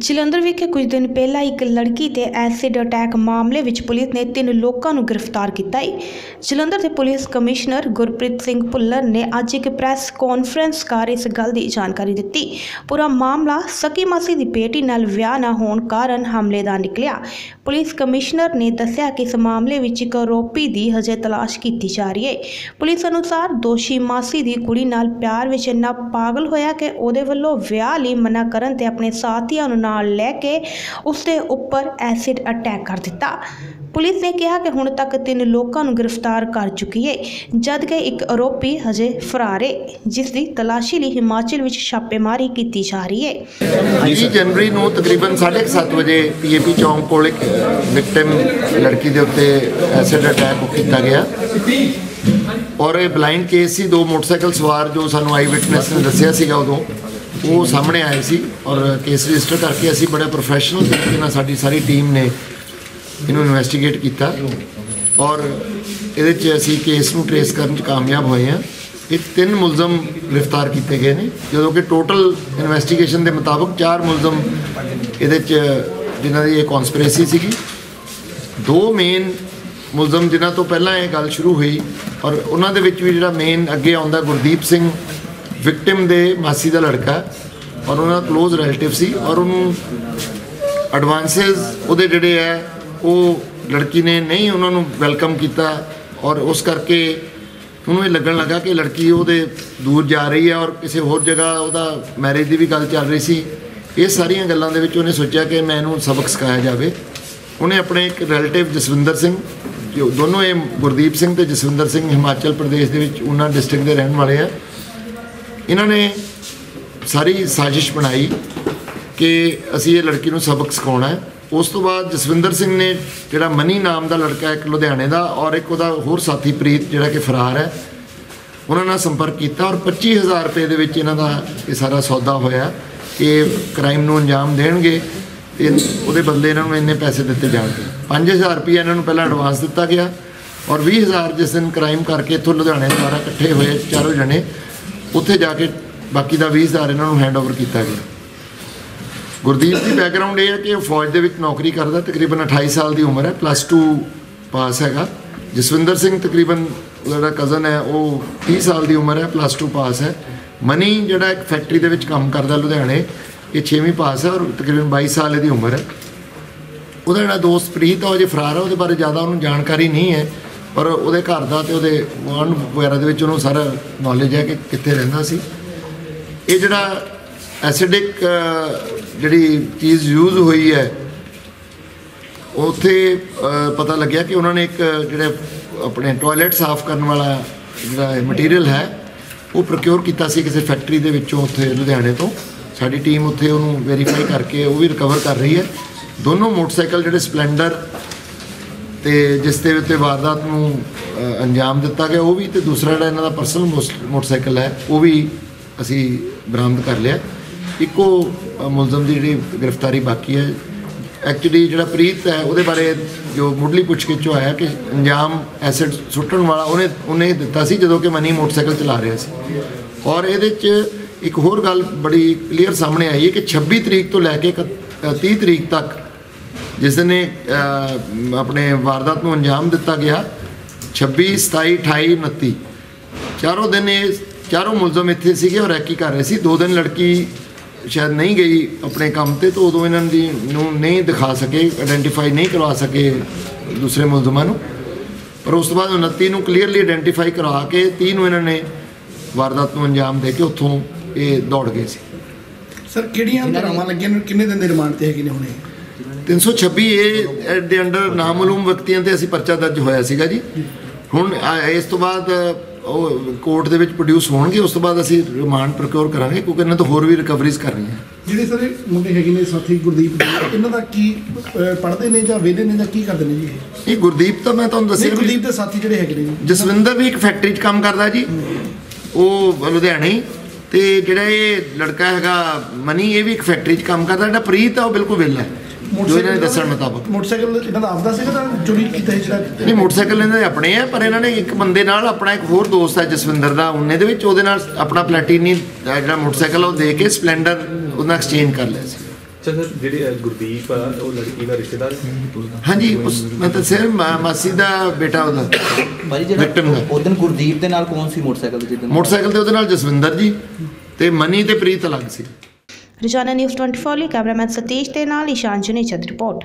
ਜਲੰਧਰ ਵਿਖੇ ਕੁਝ ਦਿਨ ਪਹਿਲਾਂ ਇੱਕ ਲੜਕੀ ਤੇ ਐਸਿਡ ਅਟੈਕ ਮਾਮਲੇ ਵਿੱਚ ਪੁਲਿਸ ਨੇ ਤਿੰਨ ਲੋਕਾਂ ਨੂੰ ਗ੍ਰਿਫਤਾਰ ਕੀਤਾ ਹੈ। ਜਲੰਧਰ ਦੇ ਪੁਲਿਸ ਕਮਿਸ਼ਨਰ ਗੁਰਪ੍ਰੀਤ ਸਿੰਘ ਭੁੱਲਰ ਨੇ ਅੱਜ ਇੱਕ ਪ੍ਰੈਸ ਕਾਨਫਰੰਸ ਕਰ ਇਸ ਗੱਲ ਦੀ ਜਾਣਕਾਰੀ ਦਿੱਤੀ। ਪੂਰਾ ਮਾਮਲਾ ਸਕੀ ਮਾਸੀ ਦੀ ਬੇਟੀ ਨਾਲ ਵਿਆਹ ਨਾ ਹੋਣ ਕਾਰਨ ਹਮਲੇ ਦਾ ਨਿਕਲਿਆ। ਪੁਲਿਸ ਕਮਿਸ਼ਨਰ ਨੇ ਦੱਸਿਆ ਕਿ ਇਸ ਮਾਮਲੇ ਵਿੱਚ ਇੱਕ ਆਰੋਪੀ ਦੀ ਹਜੇ ਤਲਾਸ਼ ਕੀਤੀ ਜਾ ਰਹੀ ਹੈ। ਪੁਲਿਸ ਅਨੁਸਾਰ ਦੋਸ਼ੀ ਮਾਸੀ ਦੀ ਕੁੜੀ ਨਾਲ ਪਿਆਰ ਵਿੱਚ ਇੰਨਾ ਪਾਗਲ ਹੋਇਆ ਕਿ ਉਹਦੇ ਵੱਲੋਂ ਵਿਆਹ ਲਈ ਮਨਾ ਕਰਨ ਤੇ ਆਪਣੇ ਸਾਥੀਆਂ ਨੂੰ ਨਾਲ ਲੈ ਕੇ ਉਸ ਦੇ ਉੱਪਰ ਐਸਿਡ ਅਟੈਕ ਕਰ ਦਿੱਤਾ। ਪੁਲਿਸ ਨੇ ਕਿਹਾ ਕਿ ਹੁਣ ਤੱਕ ਤਿੰਨ ਲੋਕਾਂ ਨੂੰ ਗ੍ਰਿਫਤਾਰ ਕਰ ਚੁੱਕੀ ਹੈ ਜਦ ਕਿ ਇੱਕ ਆਰੋਪੀ ਹਜੇ ਫਰਾਰ ਹੈ ਜਿਸ ਦੀ ਤਲਾਸ਼ੀ ਲਈ ਹਿਮਾਚਲ ਵਿੱਚ ਛਾਪੇਮਾਰੀ ਕੀਤੀ ਜਾ ਰਹੀ ਹੈ। 20 ਜਨਵਰੀ ਨੂੰ ਤਕਰੀਬਨ 7:30 ਵਜੇ ਪੀਏਪੀ ਚੌਂਕ ਕੋਲ ਇੱਕ ਵਿਕਟਿਮ ਲੜਕੀ ਦੇ ਉੱਤੇ ਐਸਿਡ ਅਟੈਕ ਕੀਤਾ ਗਿਆ। ਔਰ ਇਹ ਬਲਾਈਂਡ ਕੇਸ ਸੀ ਦੋ ਮੋਟਰਸਾਈਕਲ ਸਵਾਰ ਜੋ ਸਾਨੂੰ ਆਈ ਵਿਟਨੈਸ ਨੇ ਦੱਸਿਆ ਸੀਗਾ ਉਦੋਂ। ਉਹ ਸਾਹਮਣੇ ਆਏ ਸੀ ਔਰ ਕੇਸ ਰਜਿਸਟਰ ਕਰਕੇ ਅਸੀਂ ਬੜੇ ਪ੍ਰੋਫੈਸ਼ਨਲ ਤਰੀਕੇ ਨਾਲ ਸਾਡੀ ਸਾਰੀ ਟੀਮ ਨੇ ਇਹਨੂੰ ਇਨਵੈਸਟੀਗੇਟ ਕੀਤਾ। ਔਰ ਇਹਦੇ 'ਚ ਅਸੀਂ ਕੇਸ ਨੂੰ ਟਰੇਸ ਕਰਨ 'ਚ ਕਾਮਯਾਬ ਹੋਏ ਹਾਂ। ਇਹ ਤਿੰਨ ਮੁਲਜ਼ਮ ਗ੍ਰਿਫਤਾਰ ਕੀਤੇ ਗਏ ਨੇ, ਜਦੋਂ ਕਿ ਟੋਟਲ ਇਨਵੈਸਟੀਗੇਸ਼ਨ ਦੇ ਮੁਤਾਬਕ ਚਾਰ ਮੁਲਜ਼ਮ ਇਹਦੇ 'ਚ ਜਿਨ੍ਹਾਂ ਦੀ ਇਹ ਕਨਸਪੀਰੇਸੀ ਸੀਗੀ। ਦੋ ਮੇਨ ਮੁਲਜ਼ਮ ਜਿਨ੍ਹਾਂ ਤੋਂ ਪਹਿਲਾਂ ਇਹ ਗੱਲ ਸ਼ੁਰੂ ਹੋਈ ਔਰ ਉਹਨਾਂ ਦੇ ਵਿੱਚ ਵੀ ਜਿਹੜਾ ਮੇਨ ਅੱਗੇ ਆਉਂਦਾ ਗੁਰਦੀਪ ਸਿੰਘ ਵਿਕਟਿਮ ਦੇ ਮਾਸੀ ਦਾ ਲੜਕਾ ਔਰ ਉਹਨਾਂ ਦਾ ক্লোਜ਼ ਰਿਲੇਟਿਵ ਸੀ ਔਰ ਉਹਨੂੰ ਐਡਵਾਂਸਸ ਉਹਦੇ ਜਿਹੜੇ ਹੈ, ਉਹ ਲੜਕੀ ਨੇ ਨਹੀਂ ਉਹਨਾਂ ਨੂੰ ਵੈਲਕਮ ਕੀਤਾ ਔਰ ਉਸ ਕਰਕੇ ਉਹਨੂੰ ਇਹ ਲੱਗਣ ਲੱਗਾ ਕਿ ਲੜਕੀ ਉਹਦੇ ਦੂਰ ਜਾ ਰਹੀ ਹੈ ਔਰ ਕਿਸੇ ਹੋਰ ਜਗ੍ਹਾ ਉਹਦਾ ਮੈਰਿਜ ਦੀ ਵੀ ਗੱਲ ਚੱਲ ਰਹੀ ਸੀ। ਇਹ ਸਾਰੀਆਂ ਗੱਲਾਂ ਦੇ ਵਿੱਚ ਉਹਨੇ ਸੋਚਿਆ ਕਿ ਮੈਂ ਇਹਨੂੰ ਸਬਕ ਸਿਖਾਇਆ ਜਾਵੇ। ਉਹਨੇ ਆਪਣੇ ਇੱਕ ਰਿਲੇਟਿਵ ਜਸਵਿੰਦਰ ਸਿੰਘ, ਜੋ ਦੋਨੋਂ ਇਹ ਗੁਰਦੀਪ ਸਿੰਘ ਤੇ ਜਸਵਿੰਦਰ ਸਿੰਘ ਹਿਮਾਚਲ ਪ੍ਰਦੇਸ਼ ਦੇ ਵਿੱਚ ਉਹਨਾਂ ਡਿਸਟ੍ਰਿਕਟ ਦੇ ਰਹਿਣ ਵਾਲੇ ਆ। ਇਹਨਾਂ ਨੇ ਸਾਰੀ ਸਾਜ਼ਿਸ਼ ਬਣਾਈ ਕਿ ਅਸੀਂ ਇਹ ਲੜਕੀ ਨੂੰ ਸਬਕ ਸਿਖਾਉਣਾ ਹੈ। ਉਸ ਤੋਂ ਬਾਅਦ ਜਸਵਿੰਦਰ ਸਿੰਘ ਨੇ ਜਿਹੜਾ ਮਨੀ ਨਾਮ ਦਾ ਲੜਕਾ ਇੱਕ ਲੁਧਿਆਣੇ ਦਾ, ਔਰ ਇੱਕ ਉਹਦਾ ਹੋਰ ਸਾਥੀ ਪ੍ਰੀਤ ਜਿਹੜਾ ਕਿ ਫਰਾਰ ਹੈ, ਉਹਨਾਂ ਨਾਲ ਸੰਪਰਕ ਕੀਤਾ ਔਰ 25000 ਰੁਪਏ ਦੇ ਵਿੱਚ ਇਹਨਾਂ ਦਾ ਇਹ ਸਾਰਾ ਸੌਦਾ ਹੋਇਆ ਕਿ ਕ੍ਰਾਈਮ ਨੂੰ ਅੰਜਾਮ ਦੇਣਗੇ। ਤੇ ਉਹਦੇ ਬਦਲੇ ਇਹਨਾਂ ਨੂੰ ਇੰਨੇ ਪੈਸੇ ਦਿੱਤੇ ਜਾਣਗੇ। 5000 ਰੁਪਏ ਇਹਨਾਂ ਨੂੰ ਪਹਿਲਾਂ ਐਡਵਾਂਸ ਦਿੱਤਾ ਗਿਆ ਔਰ 20000 ਜਿਸ ਦਿਨ ਕ੍ਰਾਈਮ ਕਰਕੇ ਇੱਥੋਂ ਲੁਧਿਆਣੇ ਦੁਆਰਾ ਇਕੱਠੇ ਹੋਏ ਚਾਰੋਂ ਜਣੇ ਉੱਥੇ ਜਾ ਕੇ ਬਾਕੀ ਦਾ 20000 ਇਹਨਾਂ ਨੂੰ ਹੈਂਡਓਵਰ ਕੀਤਾ ਗਿਆ। ਗੁਰਦੀਪ ਦੀ ਬੈਕਗ੍ਰਾਉਂਡ ਇਹ ਹੈ ਕਿ ਉਹ ਫੌਜ ਦੇ ਵਿੱਚ ਨੌਕਰੀ ਕਰਦਾ, ਤਕਰੀਬਨ 28 ਸਾਲ ਦੀ ਉਮਰ ਹੈ ਪਲੱਸ 2 ਪਾਸ ਹੈਗਾ। ਜਸਵਿੰਦਰ ਸਿੰਘ ਤਕਰੀਬਨ ਜਿਹੜਾ ਕਜ਼ਨ ਹੈ, ਉਹ 30 ਸਾਲ ਦੀ ਉਮਰ ਹੈ ਪਲੱਸ 2 ਪਾਸ ਹੈ। ਮਨੀ ਜਿਹੜਾ ਇੱਕ ਫੈਕਟਰੀ ਦੇ ਵਿੱਚ ਕੰਮ ਕਰਦਾ ਲੁਧਿਆਣੇ, ਇਹ 6ਵੀਂ ਪਾਸ ਹੈ ਔਰ ਤਕਰੀਬਨ 22 ਸਾਲ ਇਹਦੀ ਉਮਰ ਹੈ। ਉਹਦਾ ਜਿਹੜਾ ਦੋਸਤ ਪ੍ਰੀਤ ਆ, ਉਹ ਜੇ ਫਰਾਰ ਹੈ ਉਹਦੇ ਬਾਰੇ ਜ਼ਿਆਦਾ ਉਹਨੂੰ ਜਾਣਕਾਰੀ ਨਹੀਂ ਹੈ। ਪਰ ਉਹਦੇ ਘਰ ਦਾ ਤੇ ਉਹਦੇ ਵਾਹਨ ਵਗੈਰਾ ਦੇ ਵਿੱਚ ਉਹਨੂੰ ਸਾਰਾ ਨੌਲੇਜ ਹੈ ਕਿ ਕਿੱਥੇ ਰਹਿੰਦਾ ਸੀ। ਇਹ ਜਿਹੜਾ ਐਸਿਡਿਕ ਜਿਹੜੀ ਚੀਜ਼ ਯੂਜ਼ ਹੋਈ ਹੈ, ਉੱਥੇ ਪਤਾ ਲੱਗਿਆ ਕਿ ਉਹਨਾਂ ਨੇ ਇੱਕ ਜਿਹੜੇ ਆਪਣੇ ਟਾਇਲਟ ਸਾਫ਼ ਕਰਨ ਵਾਲਾ ਜਿਹੜਾ ਮਟੀਰੀਅਲ ਹੈ, ਉਹ ਪ੍ਰੋਕਿਉਰ ਕੀਤਾ ਸੀ ਕਿਸੇ ਫੈਕਟਰੀ ਦੇ ਵਿੱਚੋਂ ਉੱਥੇ ਲੁਧਿਆਣੇ ਤੋਂ। ਸਾਡੀ ਟੀਮ ਉੱਥੇ ਉਹਨੂੰ ਵੈਰੀਫਾਈ ਕਰਕੇ ਉਹ ਵੀ ਰਿਕਵਰ ਕਰ ਰਹੀ ਹੈ। ਦੋਨੋਂ ਮੋਟਰਸਾਈਕਲ ਜਿਹੜੇ ਸਪਲੈਂਡਰ ਤੇ ਜਿਸ ਦੇ ਉੱਤੇ ਵਾਰਦਾਤ ਨੂੰ ਅੰਜਾਮ ਦਿੱਤਾ ਗਿਆ ਉਹ ਵੀ ਤੇ ਦੂਸਰਾ ਜਿਹੜਾ ਇਹਨਾਂ ਦਾ ਪਰਸਨਲ ਮੋਟਰਸਾਈਕਲ ਹੈ ਉਹ ਵੀ ਅਸੀਂ ਬਰਾਮਦ ਕਰ ਲਿਆ। ਇੱਕੋ ਮੁਲਜ਼ਮ ਦੀ ਜਿਹੜੀ ਗ੍ਰਿਫਤਾਰੀ ਬਾਕੀ ਹੈ। ਐਕਚੁਅਲੀ ਜਿਹੜਾ ਪ੍ਰੀਤ ਹੈ ਉਹਦੇ ਬਾਰੇ ਜੋ ਮੁੱਢਲੀ ਪੁੱਛਗਿੱਛ ਚੋਂ ਆਇਆ ਕਿ ਅੰਜਾਮ ਐਸਿਡ ਸੁੱਟਣ ਵਾਲਾ ਉਹਨੇ ਉਹਨੇ ਦਿੱਤਾ ਸੀ ਜਦੋਂ ਕਿ ਮਨੀ ਮੋਟਰਸਾਈਕਲ ਚਲਾ ਰਿਹਾ ਸੀ। ਔਰ ਇਹਦੇ 'ਚ ਇੱਕ ਹੋਰ ਗੱਲ ਬੜੀ ਕਲੀਅਰ ਸਾਹਮਣੇ ਆਈ ਹੈ ਕਿ 26 ਤਰੀਕ ਤੋਂ ਲੈ ਕੇ ਇਕ- ਅ, 30 ਤਰੀਕ ਤੱਕ ਜਿਸ ਨੇ ਅ, ਆਪਣੇ ਵਾਰਦਾਤ ਨੂੰ ਅੰਜਾਮ ਦਿੱਤਾ ਗਿਆ 26 27 28 29 ਚਾਰੋਂ ਦਿਨ ਇਹ ਚਾਰੋਂ ਮੁਲਜ਼ਮ ਇੱਥੇ ਸੀਗੇ ਔਰ ਰੈਕੀ ਕਰ ਰਹੇ ਸੀ। ਦੋ ਦਿਨ ਲੜਕੀ ਸ਼ਾਇਦ ਨਹੀਂ ਗਈ ਆਪਣੇ ਕੰਮ ਤੇ ਤਾਂ ਉਦੋਂ ਇਹਨਾਂ ਦੀ ਨੂੰ ਨਹੀਂ ਦਿਖਾ ਸਕੇ ਆਇਡੈਂਟੀਫਾਈ ਨਹੀਂ ਕਰਵਾ ਸਕੇ ਦੂਸਰੇ ਮੁਲਜ਼ਮਾਂ ਨੂੰ। ਪਰ ਉਸ ਤੋਂ ਬਾਅਦ 29 ਨੂੰ ਕਲੀਅਰਲੀ ਆਇਡੈਂਟੀਫਾਈ ਕਰਵਾ ਕੇ 30 ਨੂੰ ਇਹਨਾਂ ਨੇ ਵਾਰਦਾਤ ਨੂੰ ਅੰਜਾਮ ਦੇ ਕੇ ਉੱਥੋਂ ਇਹ ਦੌੜ ਗਏ ਸੀ। ਸਰ ਕਿਹੜੀਆਂ ਧਾਰਾਵਾਂ ਲੱਗੀਆਂ ਨੇ? ਕਿੰਨੇ ਦਿਨ ਦੇ ਰਿਮਾਂਡ ਤੇ ਹੈਗੇ ਨੇ ਹੁਣੇ 326 ਏ ਦੇ ਅੰਡਰ ਨਾਮਾਲੂਮ ਵਿਅਕਤੀਆਂ ਤੇ ਅਸੀਂ ਪਰਚਾ ਦਰਜ ਹੋਇਆ ਸੀਗਾ ਜੀ। ਹੁਣ ਇਸ ਤੋਂ ਬਾਅਦ ਉਹ ਕੋਰਟ ਦੇ ਵਿੱਚ ਪ੍ਰੋਡਿਊਸ ਹੋਣਗੇ ਉਸ ਤੋਂ ਬਾਅਦ ਅਸੀਂ ਰਿਮਾਂਡ ਪ੍ਰੋਕਿਉਰ ਕਰਾਂਗੇ ਕਿਉਂਕਿ ਇਹਨਾਂ ਤੋਂ ਹੋਰ ਵੀ ਰਿਕਵਰੀਜ਼ ਕਰਨੀਆਂ। ਜਿਹੜੇ ਸਰ ਇਹ ਮੁੰਡੇ ਹੈਗੇ ਨੇ ਸਾਥੀ ਗੁਰਦੀਪ ਇਹਨਾਂ ਦਾ ਕੀ ਪੜ੍ਹਦੇ ਨੇ ਜਾਂ ਵੇਲੇ ਨੇ ਜਾਂ ਕੀ ਕਰਦੇ ਨੇ ਜੀ ਇਹ? ਇਹ ਗੁਰਦੀਪ ਤਾਂ ਮੈਂ ਤੁਹਾਨੂੰ ਦੱਸਿਆ ਗੁਰਦੀਪ ਦੇ ਸਾਥੀ ਜਿਹੜੇ ਹੈਗੇ ਨੇ ਜਸਵਿੰਦਰ ਵੀ ਇੱਕ ਫੈਕਟਰੀ 'ਚ ਕੰਮ ਕਰਦਾ ਜੀ। ਉਹ ਲੁਧਿਆਣੇ ਹੀ ਤੇ ਜਿਹੜਾ ਇਹ ਲੜਕਾ ਹੈਗਾ ਮਨੀ ਇਹ ਵੀ ਇੱਕ ਫੈਕਟਰੀ 'ਚ ਕੰਮ ਕਰਦਾ ਜਿਹੜਾ ਪ੍ਰੀਤ ਆ ਉਹ ਬਿਲਕੁਲ ਵਿਹਲਾ ਹੈ। ਨਹੀਂ ਮੋਟਰਸਾਈਕਲ ਇਹਨਾਂ ਦੇ ਆਪਣੇ ਆ ਪਰ ਇਹਨਾਂ ਨੇ ਇੱਕ ਬੰਦੇ ਨਾਲ ਆਪਣਾ ਇੱਕ ਹੋਰ ਦੋਸਤ ਹੈ ਜਸਵਿੰਦਰ ਦਾ ਉਹਨੇ ਦੇ ਵਿੱਚ ਉਹਦੇ ਨਾਲ ਆਪਣਾ ਪਲੈਟੀਨੀ ਜਿਹੜਾ ਮੋਟਰਸਾਈਕਲ ਉਹ ਦੇ ਕੇ ਸਪਲੈਂਡਰ ਉਹਨਾਂ ਐਕਸਚੇਂਜ ਕਰ ਲਿਆ ਸੀ। ਚੰਦਰ ਜਿਹੜੇ ਗੁਰਦੀਪ ਆ ਉਹ ਲੜਕੀ ਦਾ ਰਿਸ਼ਤੇਦਾਰ ਹਾਂਜੀ ਉਸ ਮੈਂ ਤਾਂ ਸਿਰ ਮਾਸੀ ਦਾ ਬੇਟਾ ਉਹਦਾ ਭਾਈ ਜਿਹੜਾ ਉਹ ਗੁਰਦੀਪ ਦੇ ਨਾਲ ਕੌਣ ਸੀ ਮੋਟਰਸਾਈਕਲ ਤੇ ਜਿੱਦਨ ਮੋਟਰਸਾਈਕਲ ਤੇ ਉਹਦੇ ਨਾਲ ਜਸਵਿੰਦਰ ਜੀ ਤੇ ਮਨੀ ਤੇ ਪ੍ਰੀਤ ਅਲੱਗ ਸੀ। ਰੋਜ਼ਾਨਾ ਨਿਊਜ਼ 24 ਲਈ ਕੈਮਰਾਮੈਨ ਸਤੀਸ਼ ਦੇ ਨਾਲ ਇਸ਼ਾਨ ਜੁਨੇਜਾ ਦੀ ਰਿਪੋਰਟ।